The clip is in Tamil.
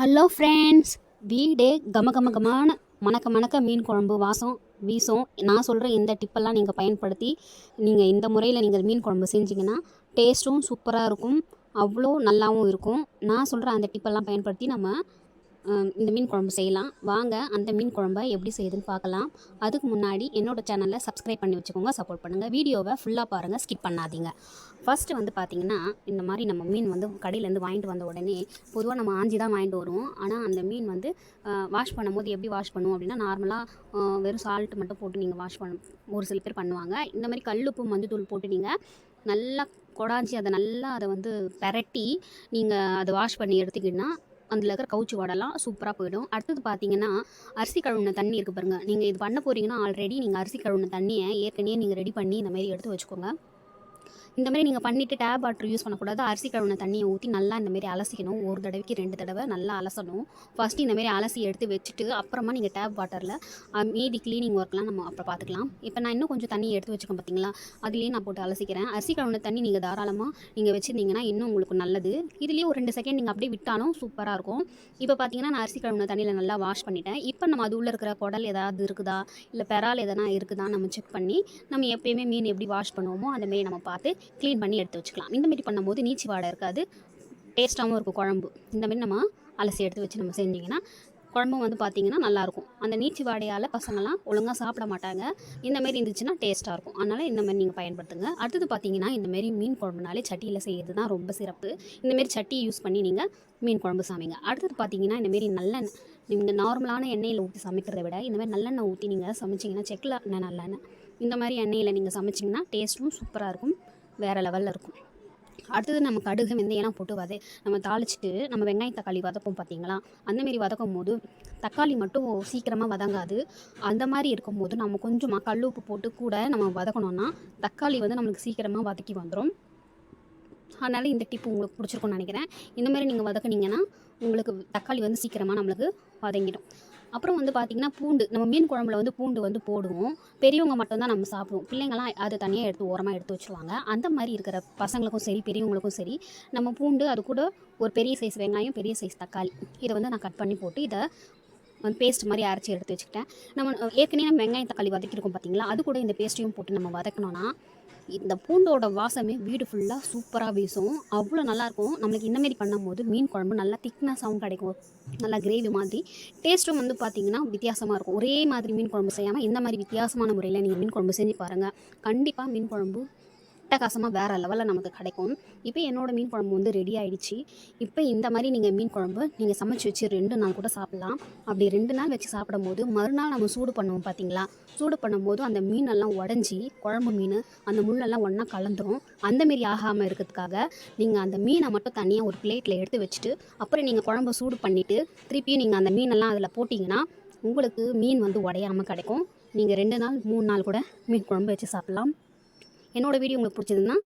ஹலோ ஃப்ரெண்ட்ஸ் வீடே கம கம கமான மணக்க மணக்க மீன் குழம்பு வாசம் வீசும். நான் சொல்கிற இந்த டிப்பெல்லாம் நீங்கள் பயன்படுத்தி நீங்கள் இந்த முறையில் நீங்கள் மீன் குழம்பு செஞ்சிங்கன்னா டேஸ்ட்டும் சூப்பராக இருக்கும். அவ்வளோ நல்லாவும் இருக்கும். நான் சொல்கிற அந்த டிப்பெல்லாம் பயன்படுத்தி நம்ம இந்த மீன் குழம்பு செய்யலாம். வாங்க அந்த மீன் குழம்பை எப்படி செய்யுதுன்னு பார்க்கலாம். அதுக்கு முன்னாடி என்னோட சேனலை சப்ஸ்கிரைப் பண்ணி வச்சுக்கோங்க சப்போர்ட் பண்ணுங்கள் வீடியோவை ஃபுல்லாக பாருங்கள் ஸ்கிப் பண்ணாதீங்க. ஃபஸ்ட்டு வந்து பார்த்தீங்கன்னா இந்த மாதிரி நம்ம மீன் வந்து கடையிலேருந்து வாங்கிட்டு வந்த உடனே பொதுவாக நம்ம ஆஞ்சி தான் வாங்கிட்டு வருவோம். ஆனால் அந்த மீன் வந்து வாஷ் பண்ணும்போது எப்படி வாஷ் பண்ணுவோம் அப்படின்னா நார்மலாக வெறும் சால்ட் மட்டும் போட்டு நீங்கள் வாஷ் பண்ண ஒரு சில பேர் பண்ணுவாங்க. இந்த மாதிரி கல்லுப்பு மஞ்சள் போட்டு நீங்கள் நல்லா கொடாஞ்சி அதை நல்லா அதை வந்து பரட்டி நீங்கள் அதை வாஷ் பண்ணி எடுத்துக்கிட்டிங்கன்னா அதில் இருக்கிற கவுச்சி வாடெல்லாம் சூப்பராக போயிடும். அடுத்தது பார்த்தீங்கன்னா அரிசி கழுவுன தண்ணி இருக்குது பாருங்கள் நீங்கள் இது பண்ண போகிறீங்கன்னா ஆல்ரெடி நீங்கள் அரிசி கழுவுன தண்ணியை ஏற்கனவே நீங்கள் ரெடி பண்ணி இந்த மாதிரி எடுத்து வச்சுக்கோங்க. இந்த மாதிரி நீங்கள் பண்ணிவிட்டு டேப் வாட்டர் யூஸ் பண்ணக்கூடாது. அரிசி கழுவுன தண்ணியை ஊற்றி நல்லா இந்த மாதிரி அலசிக்கணும். ஒரு தடவைக்கு ரெண்டு தடவை நல்லா அலசணும். ஃபஸ்ட்டு இந்த மாதிரி அலசி எடுத்து வச்சுட்டு அப்புறமா நீங்கள் டேப் வாட்டரில் மீதி க்ளீனிங் ஒர்க்லாம் நம்ம அப்புறம் பார்த்துக்கலாம் இப்போ நான் இன்னும் கொஞ்சம் தண்ணி எடுத்து வச்சுக்கேன் பார்த்தீங்களா அதுலேயே நான் போட்டு அலசிக்கிறேன். அரிசி கழுவுன தண்ணி நீங்கள் தாராளமாக நீங்கள் வச்சுருந்தீங்கன்னா இன்னும் உங்களுக்கு நல்லது. இதுலேயே ஒரு ரெண்டு செகண்ட் நீங்கள் அப்படியே விட்டாலும் சூப்பராக இருக்கும். இப்போ பார்த்தீங்கன்னா நான் அரிசி கழுவுன தண்ணியில் நல்லா வாஷ் பண்ணிட்டேன். இப்போ நம்ம அது உள்ளே இருக்கிற குடல் ஏதாவது இருக்குதா? இல்லை பெறால் எதனா இருக்குதா நம்ம செக் பண்ணி நம்ம எப்பயுமே மீன் எப்படி வாஷ் பண்ணுவோமோ அந்தமாரி நம்ம பார்த்து க்ளீன் பண்ணி எடுத்து வச்சுக்கலாம். இந்த மாதிரி பண்ணும்போது நீச்சி வாடை இருக்காது. டேஸ்ட்டாகவும் இருக்கும் குழம்பு. இந்த மாதிரி நம்ம அலசி எடுத்து வச்சு நம்ம செஞ்சிங்கன்னா குழம்பும் வந்து பார்த்திங்கன்னா நல்லாயிருக்கும் அந்த நீச்சி வாடையால் பசங்கள்லாம் ஒழுங்காக சாப்பிட மாட்டாங்க. இந்த மாதிரி இருந்துச்சுன்னா டேஸ்ட்டாக இருக்கும். அதனால் இந்த மாதிரி நீங்கள் பயன்படுத்துங்க. அடுத்தது பார்த்தீங்கன்னா இந்த மாதிரி மீன் குழம்புனாலே சட்டியில் செய்கிறது தான் ரொம்ப சிறப்பு. இந்த மாதிரி சட்டி யூஸ் பண்ணி நீங்கள் மீன் குழம்பு சமைங்க. அடுத்தது பார்த்தீங்கன்னா இந்த மாதிரி நல்லெண்ணெய் நீங்கள் நார்மலான எண்ணெயில் ஊற்றி சமைக்கிறத விட இந்த மாதிரி நல்லெண்ணெய் ஊற்றி நீங்கள் சமைச்சிங்கன்னா செக்கில் எண்ணெய் நல்லெண்ணெய் இந்த மாதிரி எண்ணெயில் நீங்கள் சமைச்சிங்கன்னா டேஸ்ட்டும் சூப்பராக இருக்கும். வேறு லெவலில் இருக்கும். அடுத்தது நம்ம கடுகு வெந்தயம்லாம் போட்டு வதை நம்ம தாளிச்சிட்டு நம்ம வெங்காயம் தக்காளி வதப்போம் பார்த்தீங்களா அந்தமாரி வதக்கும் போது தக்காளி மட்டும் சீக்கிரமாக வதங்காது. அந்த மாதிரி இருக்கும்போது நம்ம கொஞ்சமாக கல் உப்பு போட்டு கூட நம்ம வதக்கணும்னா தக்காளி வந்து நம்மளுக்கு சீக்கிரமாக வதக்கி வந்துடும் அதனால் இந்த டிப்பு உங்களுக்கு பிடிச்சிருக்கும்னு நினைக்கிறேன். இந்த மாதிரி நீங்கள் வதக்குனீங்கன்னா உங்களுக்கு தக்காளி வந்து சீக்கிரமாக நம்மளுக்கு வதங்கிடும். அப்புறம் வந்து பார்த்திங்கன்னா பூண்டு. நம்ம மீன் குழம்புல வந்து பூண்டு வந்து போடுவோம். பெரியவங்க மட்டும்தான் நம்ம சாப்பிடுவோம். பிள்ளைங்களாம் அதை தனியாக எடுத்து ஓரமாக எடுத்து வச்சுருவாங்க. அந்த மாதிரி இருக்கிற பசங்களுக்கும் சரி பெரியவங்களுக்கும் சரி நம்ம பூண்டு அது கூட ஒரு பெரிய சைஸ் வெங்காயம் பெரிய சைஸ் தக்காளி. இதை வந்து நான் கட் பண்ணி போட்டு இதை பேஸ்ட் மாதிரி அரைச்சி எடுத்து வச்சுக்கிட்டேன். நம்ம ஏற்கனவே நம்ம வெங்காயம் தக்காளி வதக்கியிருக்கோம் பார்த்தீங்களா? அது கூட இந்த பேஸ்ட்டையும் போட்டு நம்ம வதக்கணும்னா இந்த பூண்டோட வாசமே வீடு ஃபுல்லாக சூப்பராக வீசும். அவ்வளோ நல்லாயிருக்கும். நம்மளுக்கு இந்தமாரி பண்ணும்போது மீன் குழம்பு நல்லா திக்னஸாகவும் கிடைக்கும். நல்லா கிரேவி மாதிரி. டேஸ்ட்டும் வந்து பார்த்திங்கன்னா வித்தியாசமாக இருக்கும். ஒரே மாதிரி மீன் குழம்பு செய்யாமல் இந்த மாதிரி வித்தியாசமான முறையில் நீங்கள் மீன் குழம்பு செஞ்சு பாருங்கள் கண்டிப்பாக மீன் குழம்பு அட்டகாசமாக வேறு லெவலில் நமக்கு கிடைக்கும். இப்போ என்னோடய மீன் குழம்பு வந்து ரெடி ஆகிடுச்சி இப்போ இந்த மாதிரி நீங்கள் மீன் குழம்பு நீங்கள் சமைச்சு வச்சு ரெண்டு நாள் கூட சாப்பிட்லாம். அப்படி ரெண்டு நாள் வச்சு சாப்பிடும்போது மறுநாள் நம்ம சூடு பண்ணுவோம் பார்த்தீங்களா சூடு பண்ணும்போது அந்த மீனெல்லாம் உடஞ்சி குழம்பு மீன் அந்த முள்ளெல்லாம் ஒன்றா கலந்துரும். அந்த மாரி ஆகாமல் இருக்கிறதுக்காக நீங்கள் அந்த மீனை மட்டும் தனியாக ஒரு பிளேட்டில் எடுத்து வச்சுட்டு அப்புறம் நீங்கள் குழம்பு சூடு பண்ணிவிட்டு திருப்பியும் நீங்கள் அந்த மீனெல்லாம் அதில் போட்டிங்கன்னா உங்களுக்கு மீன் வந்து உடையாமல் கிடைக்கும். நீங்கள் ரெண்டு நாள் மூணு நாள் கூட மீன் குழம்பு வச்சு சாப்பிட்லாம். என்னோடய வீடியோ உங்களுக்கு பிடிச்சதுன்னா